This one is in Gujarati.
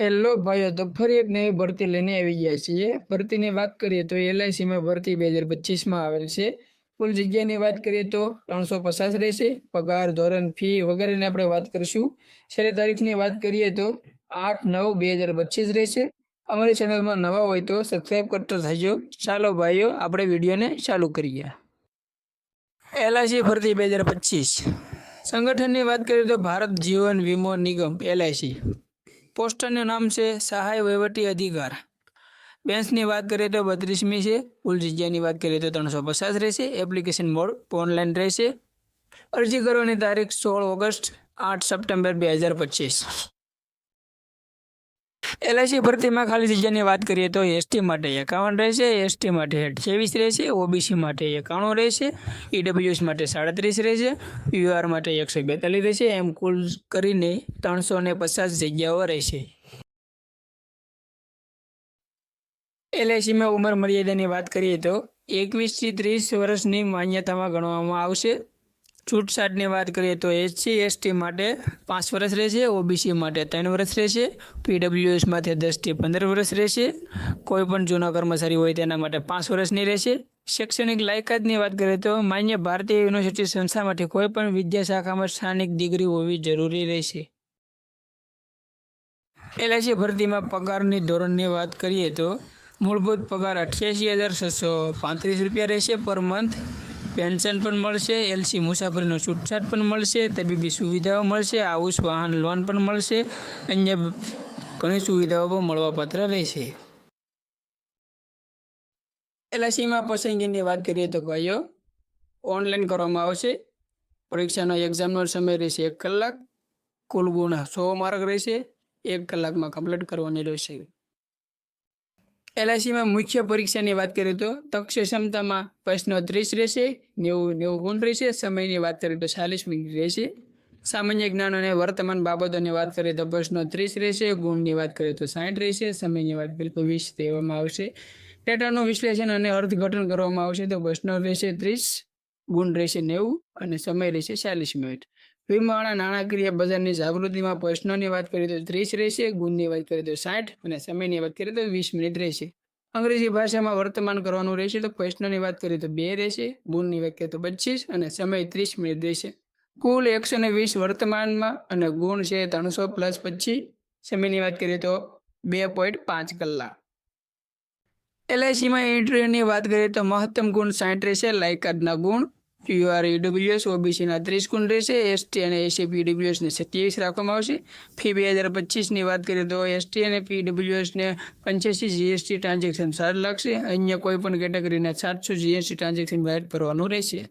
હેલો ભાઈઓ, તો ફરી એક નવી ભરતી લઈને આવી ગયા છીએ. ભરતીની વાત કરીએ તો એલઆઈસીમાં ભરતી બે હજાર પચીસમાં આવેલ છે. કુલ જગ્યાની વાત કરીએ તો ત્રણસો પચાસ રહેશે. પગાર, ધોરણ, ફી વગેરેની આપણે વાત કરીશું. છેલ્લી તારીખની વાત કરીએ તો આઠ નવ બે હજાર પચીસ રહેશે. અમારી ચેનલમાં નવા હોય તો સબસ્ક્રાઈબ કરતો થજો ચાલો ભાઈઓ, આપણે વિડીયોને ચાલુ કરીએ. એલઆઈસી ભરતી બે હજાર પચીસ. સંગઠનની વાત કરીએ તો ભારત જીવન વીમો નિગમ, એલઆઈસી. પોસ્ટરનું નામ છે સહાય વહીવટી અધિકાર. બેન્ચની વાત કરીએ તો બત્રીસમી છે. કુલ જગ્યાની વાત કરીએ તો ત્રણસો પચાસ રહેશે. એપ્લિકેશન મોડ ઓનલાઈન રહેશે. અરજી કરવાની તારીખ સોળ ઓગસ્ટ, આઠ સપ્ટેમ્બર, બે હજાર પચીસ. એલઆઈસી ભરતીમાં ખાલી જગ્યાની વાત કરીએ તો એસટી માટે એકાવન રહેશે, એસટી માટે અઠ્યાવીસ રહેશે, ઓબીસી માટે એકાણું રહેશે, ઈડબ્લ્યુએસ માટે સાડત્રીસ રહેશે, યુઆર માટે એકસો બેતાલીસ રહેશે, એમ કુલ કરીને ત્રણસો ને પચાસ જગ્યાઓ રહેશે. એલઆઈસીમાં ઉંમર મર્યાદાની વાત કરીએ તો એકવીસથી ત્રીસ વર્ષની માન્યતામાં ગણવામાં આવશે. છૂટછાટની વાત કરીએ તો એસસી, એસટી માટે પાંચ વર્ષ રહેશે, ઓબીસી માટે ત્રણ વર્ષ રહેશે, પીડબ્લ્યુએસ માટે દસથી પંદર વર્ષ રહેશે. કોઈ પણ જૂના કર્મચારી હોય તેના માટે પાંચ વર્ષની રહેશે. શૈક્ષણિક લાયકાતની વાત કરીએ તો માન્ય ભારતીય યુનિવર્સિટી સંસ્થામાંથી કોઈ પણ વિદ્યા શાખામાં સ્થાનિક ડિગ્રી હોવી જરૂરી રહેશે. એલઆઈસી ભરતીમાં પગારની ધોરણની વાત કરીએ તો મૂળભૂત પગાર અઠ્યાસી હજાર છસો પાંત્રીસ રૂપિયા રહેશે પર મંથ. પેન્શન પણ મળશે, એલસી મુસાફરીનો છૂટછાટ પણ મળશે, તબીબી સુવિધાઓ મળશે હાઉસ વાહન લોન પણ મળશે, અન્ય ઘણી સુવિધાઓ પણ મળવાપાત્ર રહેશે. એલઆઈસીમાં પસંદગીની વાત કરીએ તો ભાઈઓ, ઓનલાઈન કરવામાં આવશે. પરીક્ષાનો એક્ઝામનો સમય રહેશે એક કલાક, કુલ ગુણ સો માર્ક રહેશે, એક કલાકમાં કમ્પ્લીટ કરવાની રહેશે. એલઆઈસીમાં મુખ્ય પરીક્ષાની વાત કરીએ તો તક્ષ ક્ષમતામાં પ્રશ્નો ત્રીસ રહેશે, નેવું નેવું ગુણ રહેશે, સમયની વાત કરીએ તો ચાલીસ મિનિટ રહેશે. સામાન્ય જ્ઞાન અને વર્તમાન બાબતોની વાત કરીએ તો પ્રશ્નો ત્રીસ રહેશે, ગુણની વાત કરીએ તો સાઠ રહેશે, સમયની વાત તો વીસ દેવામાં આવશે. ડેટાનું વિશ્લેષણ અને અર્થઘટન કરવામાં આવશે તો પ્રશ્નો રહેશે ત્રીસ, ગુણ રહેશે નેવું અને સમય રહેશે ચાલીસ મિનિટ. વીમાવાળા નાણાકીય બજારની જાગૃતિમાં પ્રશ્નોની વાત કરીએ તો ત્રીસ રહેશે, ગુણની વાત કરીએ તો સાઠ અને સમયની વાત કરીએ તો વીસ મિનિટ રહેશે. અંગ્રેજી ભાષામાં વર્તમાન કરવાનું રહેશે તો પ્રશ્નની વાત કરીએ તો બે રહેશે, ગુણની વાત કરીએ તો પચીસ અને સમય ત્રીસ મિનિટ રહેશે. કુલ એકસો ને વીસ વર્તમાનમાં અને ગુણ છે ત્રણસો પ્લસ પચીસ, સમયની વાત કરીએ તો બે પોઈન્ટ પાંચ કલાક. એલઆઈસીમાં એન્ટ્રીની વાત કરીએ તો મહત્તમ ગુણ સાઠ રહેશે, લાયકાતના ગુણ યુઆર ઈડબ્લ્યુએસ ઓબીસીના ત્રીસ ગુણ રહેશે. એસટી અને એસી પીડબ્લ્યુએસને સત્યાવીસ રાખવામાં આવશે. ફી બે હજાર પચીસની વાત કરીએ તો એસટી અને પીડબ્લ્યુએસને પંચ્યાસી જીએસટી ટ્રાન્ઝેક્શન સાત લાગશે અન્ય કોઈ પણ કેટેગરીના સાતસો જીએસટી ટ્રાન્ઝેક્શન બહાર ભરવાનું રહેશે.